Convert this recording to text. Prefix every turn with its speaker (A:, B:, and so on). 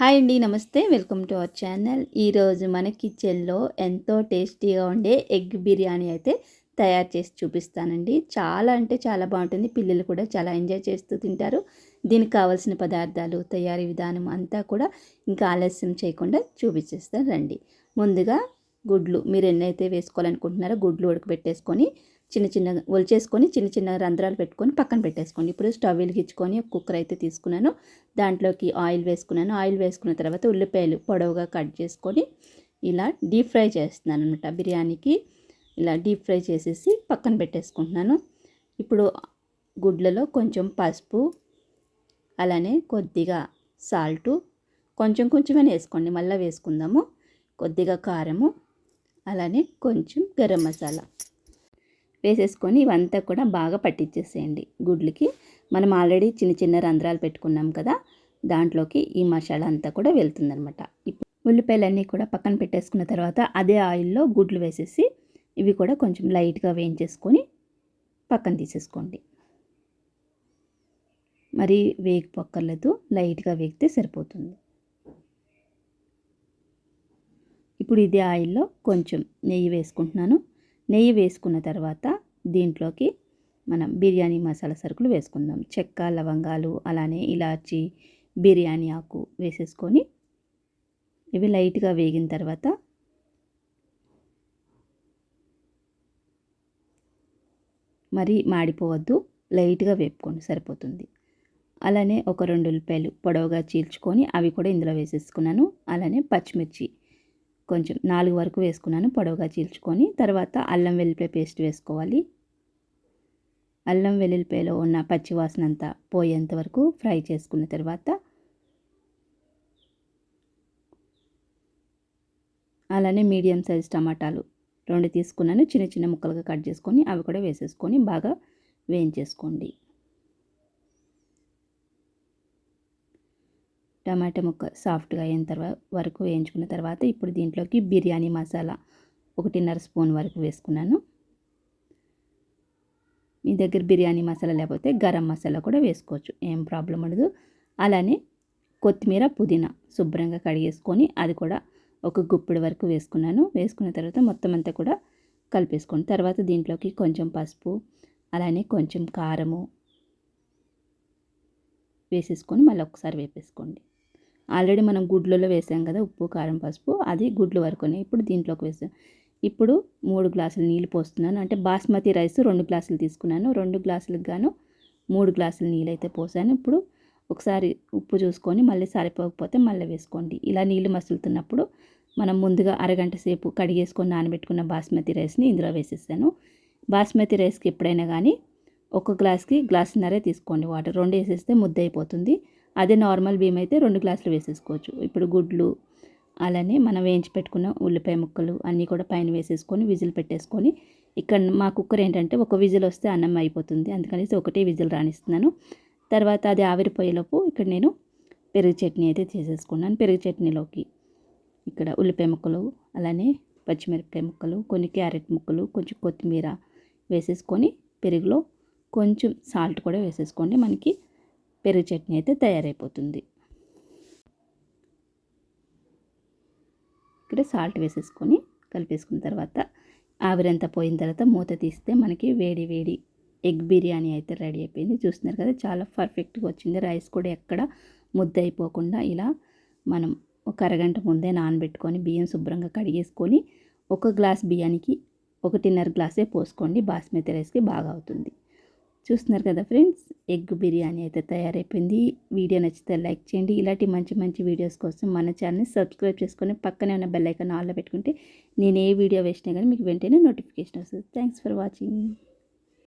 A: Hi అండి నమస్తే. Welcome to our channel. ఈరోజు మన కిచెన్లో ఎంతో టేస్టీగా ఉండే ఎగ్ బిర్యానీ అయితే తయారు చేసి చూపిస్తానండి. చాలా అంటే చాలా బాగుంటుంది. పిల్లలు కూడా చాలా ఎంజాయ్ చేస్తూ తింటారు. దీనికి కావాల్సిన పదార్థాలు తయారీ విధానం అంతా కూడా ఇంకా ఆలస్యం చేయకుండా చూపించేస్తాను. రండి. ముందుగా గుడ్లు మీరు ఎన్నైతే వేసుకోవాలనుకుంటున్నారో గుడ్లు ఉడకబెట్టేసుకొని చిన్న చిన్న ఒలిచేసుకొని చిన్న చిన్న రంధ్రాలు పెట్టుకొని పక్కన పెట్టేసుకోండి. ఇప్పుడు స్టవ్ వెలిగించుకొని ఒక కుక్కర్ అయితే తీసుకున్నాను. దాంట్లోకి ఆయిల్ వేసుకున్నాను. ఆయిల్ వేసుకున్న తర్వాత ఉల్లిపాయలు పొడవుగా కట్ చేసుకొని ఇలా డీప్ ఫ్రై చేస్తున్నాను అనమాట బిర్యానీకి ఇలా డీప్ ఫ్రై చేసేసి పక్కన పెట్టేసుకుంటున్నాను. ఇప్పుడు గుడ్లలో కొంచెం పసుపు అలానే కొద్దిగా సాల్టు కొంచెం కొంచెమే వేసుకోండి. మళ్ళీ వేసుకుందాము. కొద్దిగా కారము అలానే కొంచెం గరం మసాలా. వేసేసుకొని ఇవంతా కూడా బాగా పట్టించేసేయండి. గుడ్లకి మనం ఆల్రెడీ చిన్న చిన్న రంధ్రాలు పెట్టుకున్నాం కదా దాంట్లోకి ఈ మసాలా అంతా కూడా వెళ్తుందనమాట ఇప్పుడు ఉల్లిపాయలన్నీ కూడా పక్కన పెట్టేసుకున్న తర్వాత అదే ఆయిల్లో గుడ్లు వేసేసి ఇవి కూడా కొంచెం లైట్గా వేయించేసుకొని పక్కన తీసేసుకోండి. మరి వేగిపోక్కర్లేదు లైట్గా వేగితే సరిపోతుంది. ఇప్పుడు ఇదే ఆయిల్లో కొంచెం నెయ్యి వేసుకుంటున్నాను. నెయ్యి వేసుకున్న తర్వాత దీంట్లోకి మనం బిర్యానీ మసాలా సరుకులు వేసుకుందాం. చెక్క లవంగాలు అలానే ఇలాచి బిర్యానీ ఆకు వేసేసుకొని ఇవి లైట్గా వేగిన తర్వాత మరి మాడిపోవద్దు లైట్గా వేపుకోండి సరిపోతుంది. అలానే ఒక రెండు ఉల్లిపాయలు పొడవుగా చీల్చుకొని అవి కూడా ఇందులో వేసేసుకున్నాను. అలానే పచ్చిమిర్చి కొంచెం నాలుగు వరకు వేసుకున్నాను పొడవుగా చీల్చుకొని తర్వాత అల్లం వెల్లిపాయ పేస్ట్ వేసుకోవాలి. అల్లం వెల్లుల్లిపాయలో ఉన్న పచ్చివాసన అంతా పోయేంత వరకు ఫ్రై చేసుకున్న తర్వాత అలానే మీడియం సైజ్ టమాటాలు రెండు తీసుకున్నాను చిన్న చిన్న ముక్కలుగా కట్ చేసుకొని అవి కూడా వేసేసుకొని బాగా వేయించేసుకోండి. టమాటా ముక్క సాఫ్ట్గా అయిన తర్వాత వరకు వేయించుకున్న తర్వాత ఇప్పుడు దీంట్లోకి బిర్యానీ మసాలా ఒకటిన్నర స్పూన్ వరకు వేసుకున్నాను. మీ దగ్గర బిర్యానీ మసాలా లేకపోతే గరం మసాలా కూడా వేసుకోవచ్చు ఏం ప్రాబ్లం ఉండదు. అలానే కొత్తిమీర పుదీనా శుభ్రంగా కడిగేసుకొని అది కూడా ఒక గుప్పిడి వరకు వేసుకున్నాను. వేసుకున్న తర్వాత మొత్తం అంతా కూడా కలిపేసుకోండి. తర్వాత దీంట్లోకి కొంచెం పసుపు అలానే కొంచెం కారము వేసేసుకొని మళ్ళీ ఒకసారి వేపేసుకోండి. ఆల్రెడీ మనం గుడ్లలో వేసాం కదా ఉప్పు కారం పసుపు అది గుడ్లు వరకునే ఇప్పుడు దీంట్లోకి వేసాం. ఇప్పుడు మూడు గ్లాసులు నీళ్ళు పోస్తున్నాను. అంటే బాస్మతి రైస్ రెండు గ్లాసులు తీసుకున్నాను. రెండు గ్లాసులకు గాను మూడు గ్లాసులు నీళ్ళు అయితే పోసాను. ఇప్పుడు ఒకసారి ఉప్పు చూసుకొని మళ్ళీ సరిపోకపోతే మళ్ళీ వేసుకోండి. ఇలా నీళ్ళు మసులుతున్నప్పుడు మనం ముందుగా అరగంట సేపు కడిగేసుకొని నానబెట్టుకున్న బాస్మతి రైస్ని ఇందులో వేసేసాను. బాస్మతి రైస్కి ఎప్పుడైనా కానీ ఒక గ్లాస్కి గ్లాసున్నరే తీసుకోండి. వాటర్ రెండు వేసేస్తే ముద్ద అయిపోతుంది అదే నార్మల్ బియ్యం అయితే రెండు గ్లాసులు వేసేసుకోవచ్చు. ఇప్పుడు గుడ్లు అలానే మనం వేయించి పెట్టుకున్న ఉల్లిపాయ ముక్కలు అన్నీ కూడా పైన వేసేసుకొని విజిల్ పెట్టేసుకొని ఇక్కడ మా కుక్కర్ ఏంటంటే ఒక విజిల్ వస్తే అన్నం అయిపోతుంది. అందుకనేసి ఒకటే విజిల్ రాణిస్తున్నాను. తర్వాత అది ఆవిరిపోయేలోపు ఇక్కడ నేను పెరుగు చట్నీ అయితే చేసేసుకున్నాను. పెరుగు చట్నీలోకి ఇక్కడ ఉల్లిపాయ ముక్కలు అలానే పచ్చిమిరపకాయ ముక్కలు కొన్ని క్యారెట్ ముక్కలు కొంచెం కొత్తిమీర వేసేసుకొని పెరుగులో కొంచెం సాల్ట్ కూడా వేసేసుకోండి. మనకి పెరుగు చట్నీ అయితే తయారైపోతుంది. ఇక్కడ సాల్ట్ వేసేసుకొని కలిపేసుకున్న తర్వాత ఆవిరంతా పోయిన తర్వాత మూత తీస్తే మనకి వేడి వేడి ఎగ్ బిర్యానీ అయితే రెడీ అయిపోయింది. చూస్తున్నారు కదా చాలా పర్ఫెక్ట్గా వచ్చింది. రైస్ కూడా ఎక్కడ ముద్ద అయిపోకుండా ఇలా మనం ఒక అరగంట ముందే నానబెట్టుకొని బియ్యం శుభ్రంగా కడిగేసుకొని ఒక గ్లాస్ బియ్యానికి ఒకటిన్నర గ్లాసే పోసుకోండి. బాస్మతి రైస్కి బాగా అవుతుంది. చూస్తున్నారు కదా ఫ్రెండ్స్? ఎగ్ బిర్యానీ అయితే తయారైపోయింది. వీడియో నచ్చితే లైక్ చేయండి. ఇలాంటి మంచి మంచి వీడియోస్ కోసం మన ఛానల్ని సబ్స్క్రైబ్ చేసుకొని పక్కనే ఉన్న బెల్ ఐకాన్ ఆల్లో పెట్టుకుంటే నేను ఏ వీడియో వేసినా కానీ మీకు వెంటనే నోటిఫికేషన్ వస్తుంది. Thanks for watching.